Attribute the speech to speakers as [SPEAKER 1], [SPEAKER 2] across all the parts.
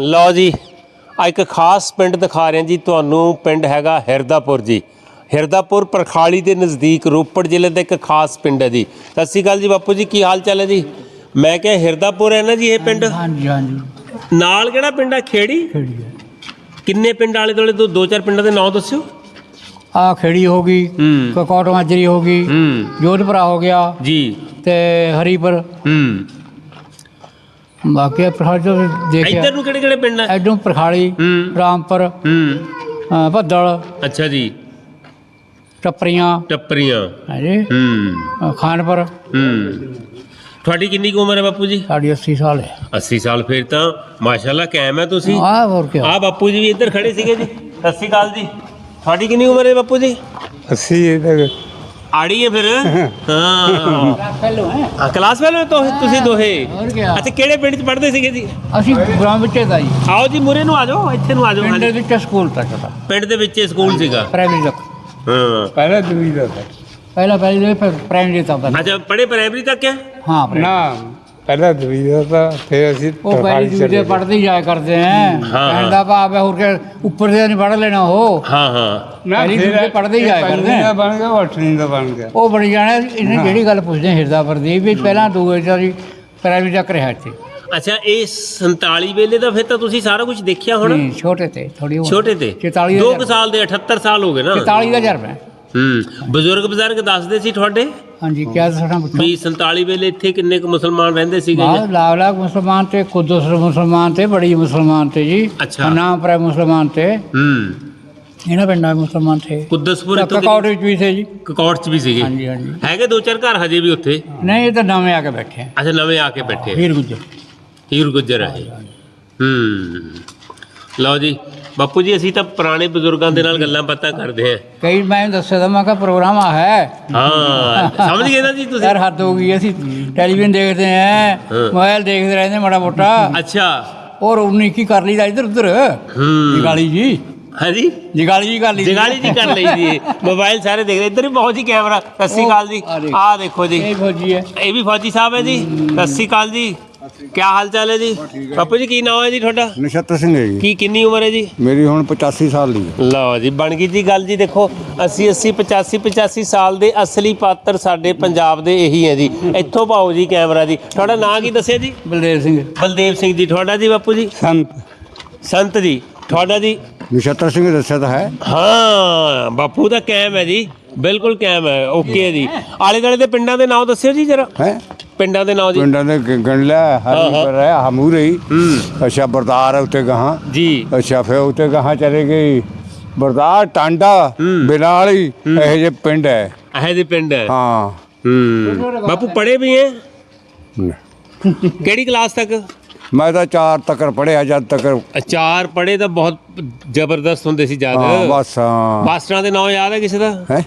[SPEAKER 1] ਲਓ ਜੀ ਆ ਇੱਕ ਖਾਸ ਪਿੰਡ ਦਿਖਾ ਰਹੇ ਹਾਂ ਜੀ ਤੁਹਾਨੂੰ ਪਿੰਡ ਹੈਗਾ ਹਿਰਦਾਪੁਰ ਜੀ। ਹਿਰਦਾਪੁਰ ਪਰਖਾਲੀ ਦੇ ਨਜ਼ਦੀਕ ਰੋਪੜ ਜ਼ਿਲ੍ਹੇ ਦਾ ਇੱਕ ਖਾਸ ਪਿੰਡ ਹੈ ਜੀ। ਸਤਿ ਸ਼੍ਰੀ ਅਕਾਲ ਜੀ ਬਾਪੂ ਜੀ ਕੀ ਹਾਲ ਚਾਲ ਹੈ ਜੀ? ਮੈਂ ਕਿਹਾ ਹਿਰਦਾਪੁਰ ਹੈ ਨਾ ਜੀ ਇਹ ਪਿੰਡ?
[SPEAKER 2] ਹਾਂਜੀ ਹਾਂਜੀ।
[SPEAKER 1] ਨਾਲ ਕਿਹੜਾ ਪਿੰਡ ਹੈ? ਖੇੜੀ?
[SPEAKER 2] ਖੇੜੀ ਹੈ।
[SPEAKER 1] ਕਿੰਨੇ ਪਿੰਡ ਆਲੇ ਦੁਆਲੇ ਦੋ ਦੋ ਚਾਰ ਪਿੰਡਾਂ ਦੇ ਨਾਮ ਦੱਸਿਓ।
[SPEAKER 2] ਆ ਖੇੜੀ ਹੋ ਗਈ
[SPEAKER 1] ਹੂੰ।
[SPEAKER 2] ਕਕੌਟ ਮਾਜਰੀ ਹੋ ਗਈ
[SPEAKER 1] ਹੂੰ।
[SPEAKER 2] ਜੋਧਪੁਰਾ ਹੋ ਗਿਆ
[SPEAKER 1] ਜੀ।
[SPEAKER 2] ਤੇ ਹਰੀਪੁਰ।
[SPEAKER 1] ਹੂੰ।
[SPEAKER 2] ਬਾਕੀ ਪ੍ਰਖਾੜੀ ਤੋਂ ਦੇਖਿਆ।
[SPEAKER 1] ਇੱਧਰ ਨੂੰ ਕਿਹੜੇ ਕਿਹੜੇ ਪਿੰਡ ਨੇ
[SPEAKER 2] ਐਡੋਂ
[SPEAKER 1] ਪ੍ਰਖਾੜੀ
[SPEAKER 2] ਰਾਮਪੁਰ
[SPEAKER 1] ਹੂੰ।
[SPEAKER 2] ਭੱਦਲ
[SPEAKER 1] ਅੱਛਾ ਜੀ।
[SPEAKER 2] ਟੱਪਰੀਆਂ।
[SPEAKER 1] ਟੱਪਰੀਆਂ।
[SPEAKER 2] ਹਾਂਜੀ
[SPEAKER 1] ਹੂੰ।
[SPEAKER 2] ਅ, ਖਾਨਪੁਰ।
[SPEAKER 1] ਹੂੰ। ਤੁਹਾਡੀ ਕਿੰਨੀ ਕੁ ਉਮਰ ਹੈ ਬਾਪੂ ਜੀ?
[SPEAKER 2] ਸਾਡੀ 80 ਸਾਲ ਹੈ।
[SPEAKER 1] 80 ਸਾਲ ਫਿਰ ਤਾਂ ਮਾਸ਼ਾਅੱਲਾ ਕਾਇਮ ਹੈ ਤੁਸੀਂ।
[SPEAKER 2] ਆਹ ਹੋਰ ਕੀ
[SPEAKER 1] ਆ ਬਾਪੂ ਜੀ ਵੀ ਇੱਧਰ ਖੜੇ ਸੀਗੇ ਜੀ। ਸਤਿ ਸ਼੍ਰੀ ਅਕਾਲ ਜੀ। ਤੁਹਾਡੀ ਕਿੰਨੀ ਉਮਰ ਹੈ ਬਾਪੂ ਜੀ?
[SPEAKER 3] 80
[SPEAKER 1] ਤੱਕ ਆੜੀਏ ਫਿਰ? ਹਾਂ।
[SPEAKER 2] ਪਹਿਲੋਂ ਹੈ।
[SPEAKER 1] ਕਲਾਸ ਵਾਲੇ ਤੁਸੀਂ- ਦੋਹੇ? ਅੱਛਾ ਕਿਹੜੇ ਪਿੰਡ ਚ ਪੜ੍ਹਦੇ ਸੀਗੇ ਜੀ?
[SPEAKER 2] ਅਸੀਂ ਗ੍ਰਾਮ ਵਿੱਚੇ ਦਾ ਜੀ।
[SPEAKER 1] ਆਓ ਜੀ ਮੁਰੇ ਨੂੰ ਆ ਜਾਓ ਇੱਥੇ ਨੂੰ ਆ ਜਾਓ
[SPEAKER 2] ਪਿੰਡ ਦੇ ਵਿੱਚ ਸਕੂਲ ਤੱਕ ਦਾ।
[SPEAKER 1] ਪਿੰਡ ਦੇ ਵਿੱਚ ਸਕੂਲ ਸੀਗਾ?
[SPEAKER 2] ਪ੍ਰਾਇਮਰੀ ਤੱਕ।
[SPEAKER 3] ਪਹਿਲਾਂ ਦੂਜੀ ਦਾ
[SPEAKER 2] ਪਹਿਲਾਂ ਪਹਿਲੇ ਫਿਰ ਪ੍ਰਾਇਮਰੀ ਤੱਕ
[SPEAKER 1] ਅੱਛਾ ਪੜ੍ਹੇ ਪ੍ਰਾਇਮਰੀ ਤੱਕ ਹੈ?
[SPEAKER 2] ਹਾਂ
[SPEAKER 3] ਨਾ ਪਹਿਲਾਂ ਦਵੀਦਾ ਤਾਂ ਫਿਰ ਅਸੀਂ
[SPEAKER 2] ਉਹ ਪਹਿਲੀ ਦੂਜੇ ਪੜਦੇ ਜਾਇਆ ਕਰਦੇ ਆ
[SPEAKER 1] ਹਾਂ,
[SPEAKER 2] ਹਾਂ। ਭਾਵ ਹੈ। ਹੋਰ ਕਿ ਉੱਪਰ ਦੇ ਨਹੀਂ ਪੜ ਲੈਣਾ ਉਹ।
[SPEAKER 1] ਹਾਂ ਹਾਂ।
[SPEAKER 2] ਨਾ ਪਹਿਲੀ ਹੀ ਜਾਇਆ ਕਰਦੇ। ਪੰਜਵੀਂ
[SPEAKER 3] ਬਣ ਗਿਆ ਉਹ ਅੱਠਵੀਂ ਦਾ ਬਣ ਗਿਆ।
[SPEAKER 2] ਉਹ ਬੜੀ ਜਾਣੇ ਇਹਨੇ ਜਿਹੜੀ ਗੱਲ ਪੁੱਛਦੇ ਹਿਰਦਾ ਪਰਦੀਪ ਵੀ ਪਹਿਲਾਂ ਦੂਏ ਚਾਰੀ ਪ੍ਰਾਈਵੇਟ ਤੱਕ ਰਿਹਾ ਇੱਥੇ।
[SPEAKER 1] ਅੱਛਾ ਇਹ 47 ਵੇਲੇ ਦਾ ਫਿਰ ਤਾਂ ਤੁਸੀਂ ਸਾਰਾ ਕੁਝ ਦੇਖਿਆ ਹੋਣਾ?
[SPEAKER 2] ਛੋਟੇ ਤੇ ਥੋੜੀ ਉਮਰ
[SPEAKER 1] ਛੋਟੇ ਤੇ?
[SPEAKER 2] 44
[SPEAKER 1] ਦੋ ਸਾਲ ਦੇ 78 ਸਾਲ ਹੋ ਗਏ ਨਾ।
[SPEAKER 2] 44 ਦਾ ਜਨਮ ਹੈ
[SPEAKER 1] ਹੂੰ ਬਜ਼ੁਰਗ ਬਜ਼ੁਰਗ ਦੱਸਦੇ ਸੀ ਤੁਹਾਡੇ?
[SPEAKER 2] ਹਾਂਜੀ ਕਿਆ ਦੱਸਣਾ ਪੁੱਛੋ?
[SPEAKER 1] ਵੀ 47 ਵੇਲੇ ਇੱਥੇ ਕਿੰਨੇ ਕੁ ਮੁਸਲਮਾਨ ਰਹਿੰਦੇ ਸੀਗੇ?
[SPEAKER 2] ਬਾਹਰ ਲਾਖ ਲਾਖ ਮੁਸਲਮਾਨ ਤੇ ਕੁਦਸ ਮੁਸਲਮਾਨ ਤੇ ਬੜੀ ਮੁਸਲਮਾਨ ਤੇ ਜੀ।
[SPEAKER 1] ਅੱਛਾ।
[SPEAKER 2] ਨਾਮ ਪਰ ਮੁਸਲਮਾਨ ਤੇ।
[SPEAKER 1] ਹੂੰ।
[SPEAKER 2] ਇਹਨਾਂ ਪਿੰਡਾਂ ਦੇ ਮੁਸਲਮਾਨ ਥੇ
[SPEAKER 1] ਕੁੱਦਸਪੁਰ ਇੱਥੋਂ
[SPEAKER 2] ਕਕੌਟ ਵਿੱਚ ਵੀ ਥੇ ਜੀ।
[SPEAKER 1] ਕਕੌੜ ਚ ਵੀ ਸੀਗੇ।
[SPEAKER 2] ਹਾਂਜੀ ਹਾਂਜੀ।
[SPEAKER 1] ਹੈਗੇ ਦੋ ਚਾਰ ਘਰ ਹਜੇ ਵੀ ਉੱਥੇ?
[SPEAKER 2] ਨਹੀਂ ਇਹ ਤਾਂ ਨਵੇਂ ਆ ਕੇ ਬੈਠੇ ਆ।
[SPEAKER 1] ਅੱਛਾ ਨਵੇਂ ਆ ਕੇ ਬੈਠੇ।
[SPEAKER 2] ਵੀਰ ਗੁੱਜਰ।
[SPEAKER 1] ਹੀਰ ਗੁੱਜਰ ਹੈ ਹੂੰ। ਲਓ ਜੀ ਬਾਪੂ ਜੀ ਅਸੀਂ ਤਾਂ ਪੁਰਾਣੇ ਬਜ਼ੁਰਗਾਂ ਦੇ ਨਾਲ ਗੱਲਾਂ ਬਾਤਾਂ ਕਰਦੇ ਹਾਂ।
[SPEAKER 2] ਕਈ ਮੈਂ ਦੱਸਿਆ ਤਾਂ ਮੈਂ ਕਿਹਾ ਪ੍ਰੋਗਰਾਮ ਆ ਹੈ।
[SPEAKER 1] ਹਾਂ ਸਮਝ ਗਏ ਨਾ ਜੀ ਤੁਸੀਂ?
[SPEAKER 2] ਯਾਰ ਹੱਦ ਹੋ ਗਈ ਅਸੀਂ ਟੈਲੀਵਿਜ਼ਨ ਦੇਖਦੇ ਆਂ। ਮੋਬਾਈਲ ਦੇਖਦੇ ਰਹਿੰਦੇ ਮਾੜਾ ਮੋਟਾ।
[SPEAKER 1] ਅੱਛਾ।
[SPEAKER 2] ਔਰ ਉਨੀ ਕੀ ਕਰ ਲਈਦਾ ਇੱਧਰ ਉੱਧਰ।
[SPEAKER 1] ਹੂੰ।
[SPEAKER 2] ਜਗਾਲੀ ਜੀ।
[SPEAKER 1] ਹਾਂਜੀ
[SPEAKER 2] ਜਗਾਲੀ ਜੀ ਕਰ ਲਈ
[SPEAKER 1] ਜਗਾਲੀ ਜੀ ਕਰ ਲਈ ਜੀ। ਮੋਬਾਈਲ ਸਾਰੇ ਦੇਖ ਰਹੇ। ਇੱਧਰ ਵੀ ਬਹੁਤ ਜੀ ਕੈਮਰਾ। ਸਤਿ ਸ਼੍ਰੀ ਅਕਾਲ ਜੀ।
[SPEAKER 2] ਆ ਦੇਖੋ।
[SPEAKER 1] ਆਹ ਦੇਖੋ ਜੀ।
[SPEAKER 2] ਇਹ ਫੌਜੀ ਹੈ।
[SPEAKER 1] ਇਹ ਵੀ ਫੌਜੀ ਸਾਹਿਬ ਹੈ ਜੀ। ਸਤਿ ਸ਼੍ਰੀ ਅਕਾਲ ਜੀ। ਕੀ ਹਾਲ ਚਾਲ ਹੈ ਜੀ। ਬਾਪੂ ਜੀ ਕੀ ਨਾਮ ਹੈ ਜੀ ਤੁਹਾਡਾ?
[SPEAKER 3] ਨਛੱਤਰ ਸਿੰਘ ਹੈ ਜੀ।
[SPEAKER 1] ਕੀ ਕਿੰਨੀ ਉਮਰ ਹੈ ਜੀ?
[SPEAKER 3] ਮੇਰੀ ਹੁਣ 85 ਸਾਲ ਦੀ ਹੈ।
[SPEAKER 1] ਲਓ ਜੀ ਬਣ ਗਈ ਜੀ ਗੱਲ ਜੀ ਦੇਖੋ 80 80 85 85 ਸਾਲ ਦੇ ਅਸਲੀ ਪਾਤਰ ਸਾਡੇ ਪੰਜਾਬ ਦੇ ਇਹੀ ਹੈ ਜੀ। ਇੱਥੋਂ ਪਾਓ ਜੀ ਕੈਮਰਾ ਜੀ। ਤੁਹਾਡਾ ਨਾਂ ਕੀ ਦੱਸਿਆ ਜੀ?
[SPEAKER 2] ਬਲਦੇਵ ਸਿੰਘ।
[SPEAKER 1] ਬਲਦੇਵ ਸਿੰਘ ਜੀ ਤੁਹਾਡਾ ਜੀ ਬਾਪੂ ਜੀ?
[SPEAKER 3] ਸੰਤ।
[SPEAKER 1] ਸੰਤ ਜੀ ਤੁਹਾਡਾ ਜੀ?
[SPEAKER 3] ਨਛੱਤਰ ਸਿੰਘ ਦੱਸਿਆ ਤਾਂ ਹੈ।
[SPEAKER 1] ਹਾਂ ਬਾਪੂ ਦਾ ਕੈਮ ਹੈ ਜੀ। ਬਿਲਕੁਲ ਕੈਮ ਹੈ ਓਕੇ ਜੀ। ਆਲੇ ਦੁਆਲੇ ਦੇ ਪਿੰਡਾਂ ਦੇ ਨਾਮ ਦੱਸਿਓ ਜੀ ਜਰਾ।
[SPEAKER 3] ਹੈ?
[SPEAKER 1] ਪਿੰਡਾਂ ਦੇ ਨਾਮ ਜੀ?
[SPEAKER 3] ਪਿੰਡਾਂ ਦੇ ਗ- ਗਣ ਲਿਆ
[SPEAKER 1] ਹਾਂ, ਹਾਂ।
[SPEAKER 3] ਹਰੀ ਪਰ ਹੈ ਹਮੂਰੇ। ਹੀ। ਅੱਛਾ ਬਰਦਾਰ ਹੈ ਉੱਤੇ ਗਾਹਾਂ।
[SPEAKER 1] ਜੀ।
[SPEAKER 3] ਅੱਛਾ ਫਿਰ ਉੱਤੇ ਗਾਹਾਂ ਚਲੇ ਗਈ ਬਰਦਾਰ ਟਾਂਡਾ
[SPEAKER 1] ਹੂੰ।
[SPEAKER 3] ਬਿਨਾਲੀ ਇਹੋ ਜਿਹੇ ਪਿੰਡ ਹੈ।
[SPEAKER 1] ਇਹ ਦੇ ਪਿੰਡ ਹੈ?
[SPEAKER 3] ਹਾਂ।
[SPEAKER 1] ਹੂੰ। ਬਾਪੂ ਪੜ੍ਹੇ ਵੀ ਹੈ? ਕਿਹੜੀ ਕਲਾਸ ਤੱਕ?
[SPEAKER 3] ਮੈਂ ਤਾਂ ਚਾਰ ਤੱਕਰ ਪੜਿਆ ਜਦ ਤੱਕ
[SPEAKER 1] ਅਚਾਰ ਪੜ੍ਹੇ ਤਾਂ ਬਹੁਤ ਜ਼ਬਰਦਸਤ ਹੁੰਦੇ ਸੀ ਜਦ।
[SPEAKER 3] ਹਾਂ ਬਸ ਹਾਂ।
[SPEAKER 1] ਮਾਸਟਰਾਂ ਦੇ ਨਾਮ ਯਾਦ ਹੈ ਕਿਸੇ ਦਾ?
[SPEAKER 3] ਹੈ?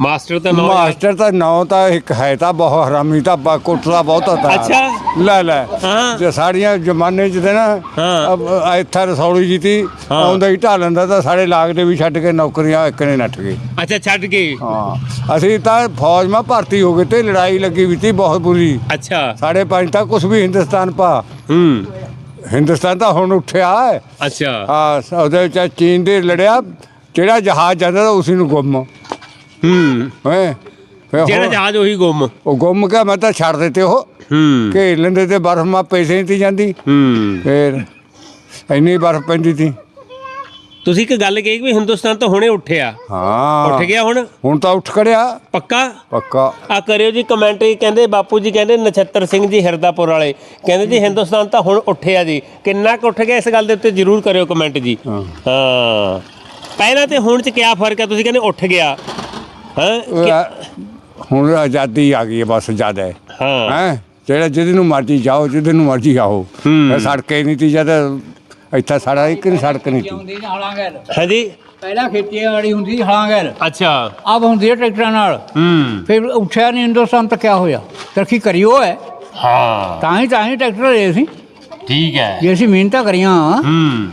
[SPEAKER 1] ਮਾਸਟਰ ਦਾ ਨਾਮ
[SPEAKER 3] ਮਾਸਟਰ ਤਾਂ ਨਾਂ ਤਾਂ ਇੱਕ ਹੈ ਤਾਂ ਬਹੁਤ ਹਰਾਮੀ ਤਾਂ ਬ- ਕੁੱਟਦਾ ਬਹੁਤ ਹੁੰਦਾ
[SPEAKER 1] ਅੱਛਾ।
[SPEAKER 3] ਲੈ ਲੈ।
[SPEAKER 1] ਹਾਂ।
[SPEAKER 3] ਜੇ ਸਾਡੀਆਂ ਜ਼ਮਾਨੇ 'ਚ ਤੇ ਨਾ
[SPEAKER 1] ਹਾਂ।
[SPEAKER 3] ਅਬ ਇੱਥੇ ਰਸੌਲੀ ਜੀ ਤੀ
[SPEAKER 1] ਹਾਂ।
[SPEAKER 3] ਆਉਂਦਾ ਹੀ ਢਾਲ ਲੈਂਦਾ ਤਾਂ ਸਾਡੇ ਲਾਗ ਦੇ ਵੀ ਛੱਡ ਕੇ ਨੌਕਰੀਆਂ ਇੱਕ ਨੇ ਨੱਠ ਗਏ
[SPEAKER 1] ਅੱਛਾ ਛੱਡ ਕੇ।
[SPEAKER 3] ਹਾਂ। ਅਸੀਂ ਤਾਂ ਫੌਜ ਮਾ ਭਰਤੀ ਹੋ ਗਏ ਤੇ ਲੜਾਈ ਲੱਗੀ ਵੀ ਤੀ ਬਹੁਤ ਬੁਰੀ।
[SPEAKER 1] ਅੱਛਾ।
[SPEAKER 3] ਸਾਡੇ ਪੰਜ ਤਾਂ ਕੁਝ ਵੀ ਹਿੰਦੁਸਤਾਨ ਪਾ।
[SPEAKER 1] ਹੂੰ।
[SPEAKER 3] ਹਿੰਦੁਸਤਾਨ ਤਾਂ ਹੁਣ ਉੱਠਿਆ ਹੈ।
[SPEAKER 1] ਅੱਛਾ।
[SPEAKER 3] ਹਾਂ ਉਹਦੇ ਵਿੱਚ ਚੀਨ ਦੇ ਲੜਿਆ ਜਿਹੜਾ ਜਹਾਜ਼ ਜਾਂਦਾ ਤਾਂ ਉਸੇ ਨੂੰ ਗੁੰਮ।
[SPEAKER 1] ਹੂੰ।
[SPEAKER 3] ਫਿਰ
[SPEAKER 1] ਜਿਹੜਾ ਜਹਾਜ਼ ਉਹੀ ਗੁੰਮ।
[SPEAKER 3] ਉਹ ਗੁੰਮ ਗਿਆ ਮੈਂ ਤਾਂ ਛੱਡ ਦਿੱਤੇ ਉਹ।
[SPEAKER 1] ਹੂੰ।
[SPEAKER 3] ਘੇਰ ਲੈਂਦੇ ਤੇ ਬਰਫ਼ ਮਾ ਪੈਸੇ ਨਹੀਂ ਤੀ ਜਾਂਦੀ।
[SPEAKER 1] ਹੂੰ।
[SPEAKER 3] ਫੇਰ ਇੰਨੀ ਬਰਫ਼ ਪੈਂਦੀ ਤੀ।
[SPEAKER 1] ਤੁਸੀਂ ਇੱਕ ਗੱਲ ਕਹੀ ਵੀ ਹਿੰਦੁਸਤਾਨ ਤਾਂ ਹੁਣੇ ਉੱਠਿਆ।
[SPEAKER 3] ਹਾਂ।
[SPEAKER 1] ਉੱਠ ਗਿਆ ਹੁਣ?
[SPEAKER 3] ਹੁਣ ਤਾਂ ਉੱਠ ਖੜਿਆ।
[SPEAKER 1] ਪੱਕਾ?
[SPEAKER 3] ਪੱਕਾ।
[SPEAKER 1] ਆ ਕਰਿਓ ਜੀ ਕਮੈਂਟ ਕਹਿੰਦੇ ਬਾਪੂ ਜੀ ਕਹਿੰਦੇ ਨਛੱਤਰ ਸਿੰਘ ਜੀ ਹਿਰਦਾਪੁਰ ਵਾਲੇ ਕਹਿੰਦੇ ਜੀ ਹਿੰਦੁਸਤਾਨ ਤਾਂ ਹੁਣ ਉੱਠਿਆ ਜੀ। ਕਿੰਨਾ ਕੁ ਉੱਠ ਗਿਆ ਇਸ ਗੱਲ ਦੇ ਉੱਤੇ ਜਰੂਰ ਕਰਿਓ ਕਮੈਂਟ ਜੀ।
[SPEAKER 3] ਹਾਂ।
[SPEAKER 1] ਹਾਂ। ਪਹਿਲਾਂ ਤੇ ਹੁਣ ਚ ਕੀ ਫ਼ਰਕ ਹੈ ਤੁਸੀਂ ਕਹਿੰਦੇ ਉੱਠ ਗਿਆ। ਹਾਂ?
[SPEAKER 3] ਹੁਣ ਆਜ਼ਾਦੀ ਆ ਗਈ ਹੈ ਬਸ ਜ਼ਿਆਦਾ। ਹੈ? ਜਿਹੜਾ ਜਿਹਦੇ ਨੂੰ ਮਰਜ਼ੀ ਜਾਓ ਜਿਹਦੇ ਨੂੰ ਮਰਜ਼ੀ ਆਓ। ਸੜਕੇ ਨਹੀਂ ਤੀ ਜਦ ਇੱਥੇ ਸਾਡਾ ਇੱਕ ਨਹੀਂ ਸੜਕ ਨਹੀਂ ਤੀ।
[SPEAKER 2] ਹੁੰਦੀ
[SPEAKER 1] ਹਾਂਜੀ
[SPEAKER 2] ਪਹਿਲਾਂ ਖੇਤੀਬਾੜੀ ਹੁੰਦੀ ਸੀ ਹਲਾਂਗੈਲ
[SPEAKER 1] ਅੱਛਾ।
[SPEAKER 2] ਅਬ ਹੁੰਦੀ ਹੈ ਟਰੈਕਟਰਾਂ ਨਾਲ।
[SPEAKER 1] ਹੂੰ।
[SPEAKER 2] ਫਿਰ ਉੱਠਿਆ ਨਹੀਂ ਹਿੰਦੁਸਤਾਨ ਤਾਂ ਕਿਆ ਹੋਇਆ। ਤਰੱਕੀ ਕਰੀ ਉਹ ਹੈ।
[SPEAKER 1] ਹਾਂ।
[SPEAKER 2] ਤਾਂ ਹੀ ਤਾਂ ਹੀ ਟਰੈਕਟਰ ਲਏ ਸੀ।
[SPEAKER 1] ਠੀਕ ਹੈ।
[SPEAKER 2] ਜੇ ਅਸੀਂ ਮਿਹਨਤਾਂ ਕਰੀਆਂ
[SPEAKER 1] ਹੂੰ।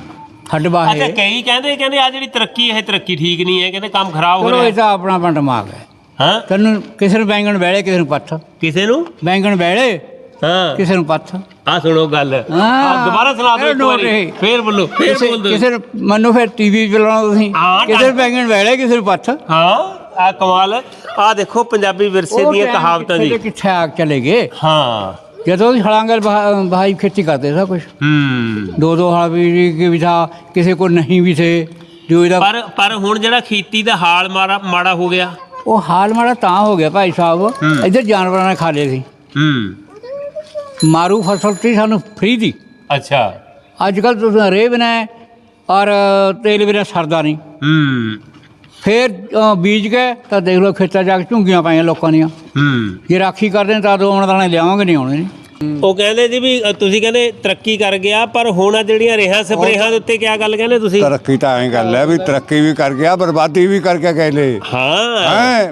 [SPEAKER 2] ਹੱਡ
[SPEAKER 1] ਅੱਛਾ
[SPEAKER 2] ਬਾਹੇ
[SPEAKER 1] ਕਈ ਕਹਿੰਦੇ ਕਹਿੰਦੇ ਆ ਜਿਹੜੀ ਤਰੱਕੀ ਇਹ ਤਰੱਕੀ ਠੀਕ ਨਹੀਂ ਹੈ ਕਹਿੰਦੇ ਕੰਮ ਖਰਾਬ ਹੋ
[SPEAKER 2] ਚਲੋ ਇਹ
[SPEAKER 1] ਰਿਹਾ
[SPEAKER 2] ਤਾਂ ਆਪਣਾ ਆਪਣਾ ਦਿਮਾਗ ਹੈ।
[SPEAKER 1] ਹਾਂ?
[SPEAKER 2] ਤੈਨੂੰ ਕਿਸੇ ਨੂੰ ਬੈਂਗਣ ਬੈਲੇ ਕਿਸੇ ਨੂੰ ਪੱਥ।
[SPEAKER 1] ਕਿਸੇ ਨੂੰ?
[SPEAKER 2] ਬੈਂਗਣ ਬੈਲੇ
[SPEAKER 1] ਹਾਂ।
[SPEAKER 2] ਕਿਸੇ ਨੂੰ ਪੱਥ।
[SPEAKER 1] ਆ ਸੁਣੋ ਗੱਲ।
[SPEAKER 2] ਹਾਂ।
[SPEAKER 1] ਆਹ ਦੁਬਾਰਾ ਸੁਣਾ ਦਿਓ
[SPEAKER 2] ਇਹ
[SPEAKER 1] ਇੱਕ
[SPEAKER 2] ਨੋਟ
[SPEAKER 1] ਵਾਰੀ।
[SPEAKER 2] ਇਹ।
[SPEAKER 1] ਫੇਰ ਬੋਲੋ ਫੇਰ
[SPEAKER 2] ਕਿਸੇ
[SPEAKER 1] ਬੋਲ ਦਿਓ
[SPEAKER 2] ਕਿਸੇ ਨੂੰ ਮੰਨੋ ਫਿਰ ਟੀਵੀ ਚਲਾਉਣਾ ਤੁਸੀਂ।
[SPEAKER 1] ਹਾਂ,
[SPEAKER 2] ਕਿਸੇ ਨੂੰ ਬੈਂਗਣ ਵੈਲੇ ਕਿਸੇ ਨੂੰ ਪੱਥ।
[SPEAKER 1] ਹਾਂ ਆ ਕਮਾਲ ਆ ਦੇਖੋ ਪੰਜਾਬੀ ਵਿਰਸੇ
[SPEAKER 2] ਉਹ
[SPEAKER 1] ਦੀਆਂ ਕਹਾਵਤਾਂ
[SPEAKER 2] ਕਿੱਥੇ
[SPEAKER 1] ਜੀ।
[SPEAKER 2] ਕਿੱਥੇ ਆ ਕੇ ਚਲੇ ਗਏ।
[SPEAKER 1] ਹਾਂ।
[SPEAKER 2] ਜਦੋਂ ਵੀ ਹਲਾਂਗਲ ਭਾਈ ਖੇਤੀ ਕਰਦੇ ਸਭ ਕੁਝ
[SPEAKER 1] ਹੂੰ।
[SPEAKER 2] ਦੋ ਦੋ ਹਲ ਵੀ ਕਿ ਵੀ ਥਾ ਕਿਸੇ ਕੋ ਨਹੀਂ ਵੀ ਥੇ। ਜੋ ਇਹਦਾ
[SPEAKER 1] ਪਰ ਪਰ ਹੁਣ ਜਿਹੜਾ ਖੇਤੀ ਦਾ ਹਾਲ ਮਾੜਾ ਮਾੜਾ ਹੋ ਗਿਆ।
[SPEAKER 2] ਉਹ ਹਾਲ ਮਾੜਾ ਤਾਂ ਹੋ ਗਿਆ ਭਾਈ ਸਾਹਿਬ। ਇੱਧਰ ਜਾਨਵਰਾਂ ਨੇ ਖਾ ਲਏ ਸੀ।
[SPEAKER 1] ਹੂੰ।
[SPEAKER 2] ਮਾਰੂ ਫਸਲ ਤੀ ਸਾਨੂੰ ਫ੍ਰੀ ਦੀ।
[SPEAKER 1] ਅੱਛਾ।
[SPEAKER 2] ਅੱਜ ਕੱਲ ਤੁਸੀਂ ਰੇ ਬਿਨਾ ਔਰ ਤੇਲ ਬਿਨਾ ਸਰਦਾ ਨਹੀਂ।
[SPEAKER 1] ਹੂੰ।
[SPEAKER 2] ਫੇਰ ਅ, ਬੀਜ ਗਏ ਤਾਂ ਦੇਖ ਲਓ ਖੇਤਾਂ ਜਾ ਕੇ ਝੁੰਗੀਆਂ ਪਾਈਆਂ ਲੋਕਾਂ ਦੀਆਂ।
[SPEAKER 1] ਹੂੰ।
[SPEAKER 2] ਜੇ ਰਾਖੀ ਕਰਦੇ ਨੇ ਤਾਂ ਦੋ ਆਉਣ ਦਾਣੇ ਲਿਆਵਾਂਗੇ ਨਹੀਂ ਆਉਣੇ। ਨਹੀਂ
[SPEAKER 1] ਉਹ ਕਹਿੰਦੇ ਜੀ ਵੀ ਅ, ਤੁਸੀਂ ਕਹਿੰਦੇ ਤਰੱਕੀ ਕਰ ਗਿਆ ਪਰ ਹੁਣ ਆ ਜਿਹੜੀਆਂ ਰੇਹਾਂ ਸਪਰੇਹਾਂ ਦੇ ਉੱਤੇ ਕਿਆ ਗੱਲ ਕਹਿੰਦੇ ਤੁਸੀਂ?
[SPEAKER 3] ਤਰੱਕੀ ਤਾਂ ਐਂ ਗੱਲ ਹੈ ਵੀ ਤਰੱਕੀ ਵੀ ਕਰ ਗਿਆ ਬਰਬਾਦੀ ਵੀ ਕਰਕੇ ਗਏ ਲੈ
[SPEAKER 1] ਹਾਂ।
[SPEAKER 3] ਹੈ?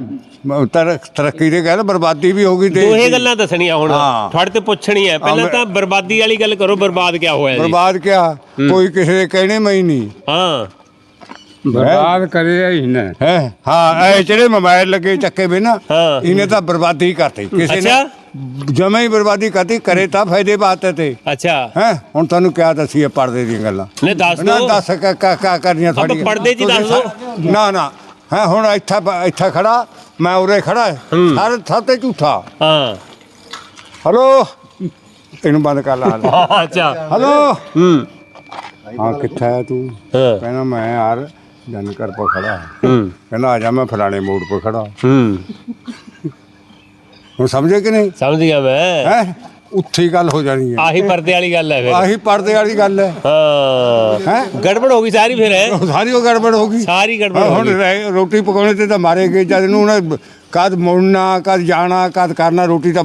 [SPEAKER 3] ਤਰੱਕੀ ਦੇ ਕਹਿੰਦੇ ਬਰਬਾਦੀ ਵੀ ਹੋ ਗਈ ਤੇ
[SPEAKER 1] ਦੋਹੇ ਗੱਲਾਂ ਦੱਸਣੀਆਂ ਹੁਣ
[SPEAKER 3] ਹਾਂ।
[SPEAKER 1] ਤੁਹਾਡੇ ਤੇ ਪੁੱਛਣੀ ਹੈ। ਪਹਿਲਾਂ ਤਾਂ ਬਰਬਾਦੀ ਵਾਲੀ ਗੱਲ ਕਰੋ ਬਰਬਾਦ ਕਿਆ ਹੋਇਆ ਜੀ?
[SPEAKER 3] ਬਰਬਾਦ ਕਿਆ? ਕੋਈ ਕਿਸੇ ਦੇ ਕਹਿਣੇ ਮੈਂ ਹੀ ਨਹੀਂ।
[SPEAKER 1] ਹਾਂ।
[SPEAKER 3] ਬਰਬਾਦ
[SPEAKER 4] ਕਰਿਆ ਹੀ ਨਾ।
[SPEAKER 3] ਹੈ। ਹਾਂ ਇਹ ਜਿਹੜੇ ਮੋਬਾਈਲ ਲੱਗੇ ਚੱਕੇ ਵੇ ਨਾ
[SPEAKER 1] ਹਾਂ।
[SPEAKER 3] ਇਹਨੇ ਤਾਂ ਬਰਬਾਦੀ ਕਰਤੀ। ਕਿਸੇ
[SPEAKER 1] ਅੱਛਾ।
[SPEAKER 3] ਨੇ ਜਮੇ ਹੀ ਬਰਬਾਦੀ ਕਰਤੀ ਕਰੇ ਤਾਂ ਫਾਇਦੇ ਬਾਤ ਤੇ।
[SPEAKER 1] ਅੱਛਾ।
[SPEAKER 3] ਹੈ ਹੁਣ ਤੁਹਾਨੂੰ ਕਿਆ ਦੱਸੀਏ ਪਰਦੇ ਦੀਆਂ ਗੱਲਾਂ।
[SPEAKER 1] ਨੇ ਦੱਸ
[SPEAKER 3] ਨਾ
[SPEAKER 1] ਦਿਓ।
[SPEAKER 3] ਦੱਸ ਕਾ ਕਾ ਕਾ ਕਰਨੀਆਂ
[SPEAKER 1] ਆਪਾਂ
[SPEAKER 3] ਤੁਹਾਡੀਆਂ।
[SPEAKER 1] ਪਰਦੇ 'ਚ ਹੀ ਦੱਸ ਦਿਓ।
[SPEAKER 3] ਨਾ ਨਾ। ਹੈ ਹੁਣ ਇੱਥਾ ਇੱਥਾ ਖੜਾ ਮੈਂ ਉਰੇ ਖੜਾ।
[SPEAKER 1] ਹੂੰ।
[SPEAKER 3] ਸਾਰੇ ਸਭ ਤੇ ਝੂਠਾ।
[SPEAKER 1] ਹਾਂ।
[SPEAKER 3] ਹਲੋ? ਇਹਨੂੰ ਬੰਦ ਕਰ ਲਾ।
[SPEAKER 1] ਅੱਛਾ।
[SPEAKER 3] ਹਲੋ?
[SPEAKER 1] ਹੂੰ।
[SPEAKER 3] ਹਾਂ ਕਿੱਥੇ ਹੈ ਤੂੰ?
[SPEAKER 1] ਹਾਂ।
[SPEAKER 3] ਕਹਿੰਦਾ ਮੈਂ ਯਾਰ ਜਨ ਕਰ ਪਾ ਖੜਾ
[SPEAKER 1] ਹੂੰ।
[SPEAKER 3] ਕਹਿੰਦਾ ਆ ਜਾ ਮੈਂ ਫਲਾਣੇ ਮੋੜ 'ਤੇ ਖੜਾ
[SPEAKER 1] ਹੂੰ।
[SPEAKER 3] ਹੁਣ ਸਮਝੇ ਕਿ ਨਹੀਂ?
[SPEAKER 1] ਸਮਝ ਗਿਆ ਮੈਂ।
[SPEAKER 3] ਹੈ? ਉੱਥੇ ਹੀ ਗੱਲ ਹੋ ਜਾਣੀ ਹੈ।
[SPEAKER 1] ਆਹੀ ਪਰਦੇ ਵਾਲੀ ਗੱਲ ਹੈ ਫਿਰ।
[SPEAKER 3] ਆਹੀ ਪਰਦੇ ਵਾਲੀ ਗੱਲ ਹੈ।
[SPEAKER 1] ਹਾਂ।
[SPEAKER 3] ਹੈ?
[SPEAKER 1] ਗੜਬੜ ਹੋ ਗਈ ਸਾਰੀ ਫਿਰ ਹੈ?
[SPEAKER 3] ਸਾਰੀ ਉਹ ਗੜਬੜ ਹੋ ਗਈ।
[SPEAKER 1] ਸਾਰੀ ਗੜਬੜ
[SPEAKER 3] ਹਾਂ,
[SPEAKER 1] ਹੋ
[SPEAKER 3] ਹੁਣ
[SPEAKER 1] ਗਈ।
[SPEAKER 3] ਰਹਿ- ਰੋਟੀ ਪਕਾਉਣੇ ਤੇ ਤਾਂ ਮਾਰੇ ਗਏ। ਜਦ ਨੂੰ ਉਹਨੇ ਕਦ ਮੁੜਨਾ ਕਦ ਜਾਣਾ ਕਦ ਕਰਨਾ ਰੋਟੀ ਤਾਂ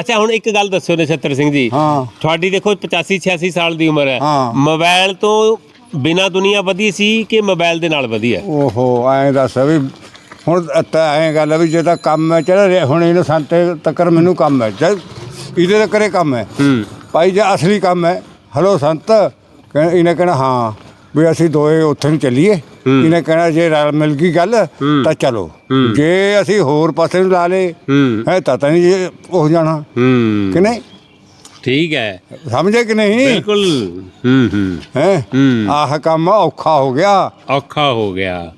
[SPEAKER 1] ਅੱਛਾ ਹੁਣ ਇੱਕ ਗੱਲ ਦੱਸਿਓ ਨਛੱਤਰ ਸਿੰਘ ਜੀ।
[SPEAKER 3] ਹਾਂ।
[SPEAKER 1] ਤੁਹਾਡੀ ਦੇਖੋ 85 86 ਸਾਲ ਦੀ ਉਮਰ ਹੈ।
[SPEAKER 3] ਹਾਂ।
[SPEAKER 1] ਮੋਬਾਈਲ ਤੋਂ ਬਿਨਾ ਦੁਨੀਆ ਵਧੀ ਸੀ ਕਿ ਮੋਬਾਈਲ ਦੇ ਨਾਲ ਵਧੀ ਹੈ?
[SPEAKER 3] ਓਹੋ ਐਂ ਦੱਸ ਵੀ ਹੁਣ ਤਾਂ ਐਂ ਗੱਲ ਆ ਵੀ ਜੇ ਤਾਂ ਕੰਮ ਹੈ ਚਲ ਹੁਣ ਇਹਨੂੰ ਸੰਤੇ ਤੱਕਰ ਮੈਨੂੰ ਕੰਮ ਹੈ ਜਦ ਇਹਦੇ ਤਾਂ ਕਰੇ ਕੰਮ ਹੈ।
[SPEAKER 1] ਹੂੰ।
[SPEAKER 3] ਭਾਈ ਜੇ ਅਸਲੀ ਕੰਮ ਹੈ ਹਲੋ ਸੰਤ ਕਹਿ- ਇਹਨੇ ਕਹਿਣਾ ਹਾਂ ਵੀ ਅਸੀਂ ਦੋਏ ਉੱਥੇ ਨੂੰ ਚੱਲੀਏ। ਇਹਨੇ ਕਹਿਣਾ ਜੇ ਰਲ ਮਿਲ ਗਈ ਗੱਲ ਤਾਂ ਚਲੋ। ਜੇ ਅਸੀਂ ਹੋਰ ਪਾਸੇ ਨੂੰ ਲਾ ਲੇ
[SPEAKER 1] ਹੂੰ।
[SPEAKER 3] ਹੈ ਤਾਂ ਤਾਂ ਨਹੀਂ ਜੇ ਹੋ ਜਾਣਾ।
[SPEAKER 1] ਹੂੰ।
[SPEAKER 3] ਕਿ ਨਹੀਂ?
[SPEAKER 1] ਠੀਕ ਹੈ।
[SPEAKER 3] ਸਮਝੇ ਕਿ ਨਹੀਂ?
[SPEAKER 1] ਬਿਲਕੁਲ। ਹੂੰ ਹੂੰ।
[SPEAKER 3] ਹੈ?
[SPEAKER 1] ਹੂੰ।
[SPEAKER 3] ਆਹ ਕੰਮ ਔਖਾ ਹੋ ਗਿਆ।
[SPEAKER 1] ਔਖਾ ਹੋ ਗਿਆ।